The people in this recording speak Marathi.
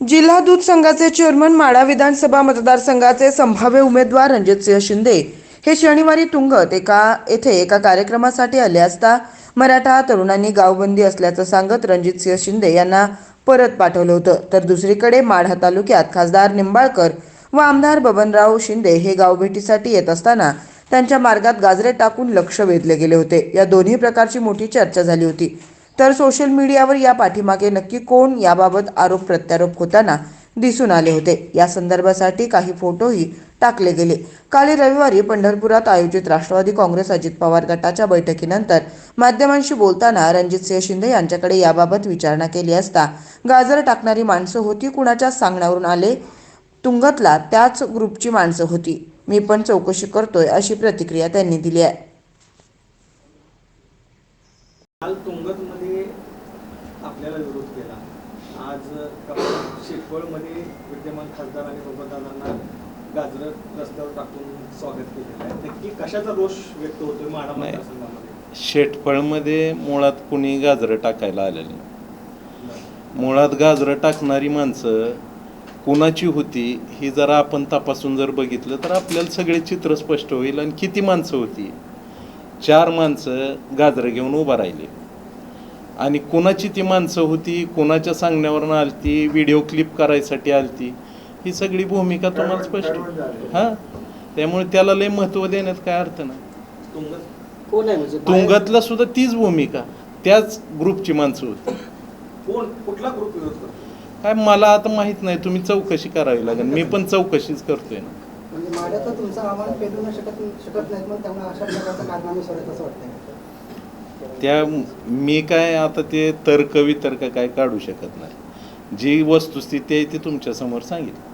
जिल्हा दूध संघाचे चेअरमन माढा विधानसभा मतदारसंघाचे संभाव्य उमेदवार रणजितसिंह शिंदे हे शनिवारी तुंगत एका येथे एका कार्यक्रमासाठी आले असता मराठा तरुणांनी गावबंदी असल्याचं सांगत रणजितसिंह शिंदे यांना परत पाठवलं होतं. तर दुसरीकडे माढा तालुक्यात खासदार निंबाळकर व आमदार बबनराव शिंदे हे गावभेटीसाठी येत असताना त्यांच्या मार्गात गाजरे टाकून लक्ष वेधले गेले होते. या दोन्ही प्रकारची मोठी चर्चा झाली होती. तर सोशल मीडियावर या पाठीमागे नक्की कोण याबाबत आरोप प्रत्यारोप होताना दिसून आले होते. या संदर्भासाठी काही फोटोही टाकले गेले. काल रविवारी पंढरपुरात आयोजित राष्ट्रवादी काँग्रेस अजित पवार गटाच्या बैठकीनंतर माध्यमांशी बोलताना रणजित सिंह शिंदे यांच्याकडे याबाबत विचारणा केली असता गाजर टाकणारी माणसं होती कुणाच्या सांगण्यावरून आले तुंगतला त्याच ग्रुपची माणसं होती. मी पण चौकशी करतोय अशी प्रतिक्रिया त्यांनी दिली आहे. काल आपल्याला विरोध केला. आज शेटवळमध्ये विद्यमान खासदार आणि बाबादादांना गाजर रस्त्यावर टाकून स्वागत केलेलं आहे. नक्की कशाचा रोष व्यक्त होतोय माडा. मतदारसंघामध्ये? शेटफळमध्ये मुळात कुणी गाजरं टाकायला आलेलं नाही. मुळात गाजरं टाकणारी माणसं कुणाची होती ही जरा आपण तपासून जर बघितलं तर आपल्याला सगळे चित्र स्पष्ट होईल. आणि किती माणसं होती? चार माणसं गाजरं घेऊन उभा राहिली. आणि कुणाची ती माणसं होती कुणाच्या सांगण्यावरून आलती व्हिडिओ क्लिप करायसाठी आलती ही सगळी भूमिका तुम्हाला स्पष्ट. हां? त्यामुळे त्याला लय महत्त्व देण्यात काय अर्थ नाही. तुंगत? कोण आहे म्हणजे? तुंगतला सुद्धा तीच भूमिका. त्याच ग्रुपची माणसं होती. कोण? कुठला ग्रुप विरोध करतो काय मला आता माहीत नाही तुम्ही चौकशी करावी लागेल. मी पण चौकशीच करतोय ना. त्या मी काय आता ते तर्क वितर्क काय काढू शकत नाही. जी वस्तुस्थिती आहे ती तुमच्यासमोर सांगितली.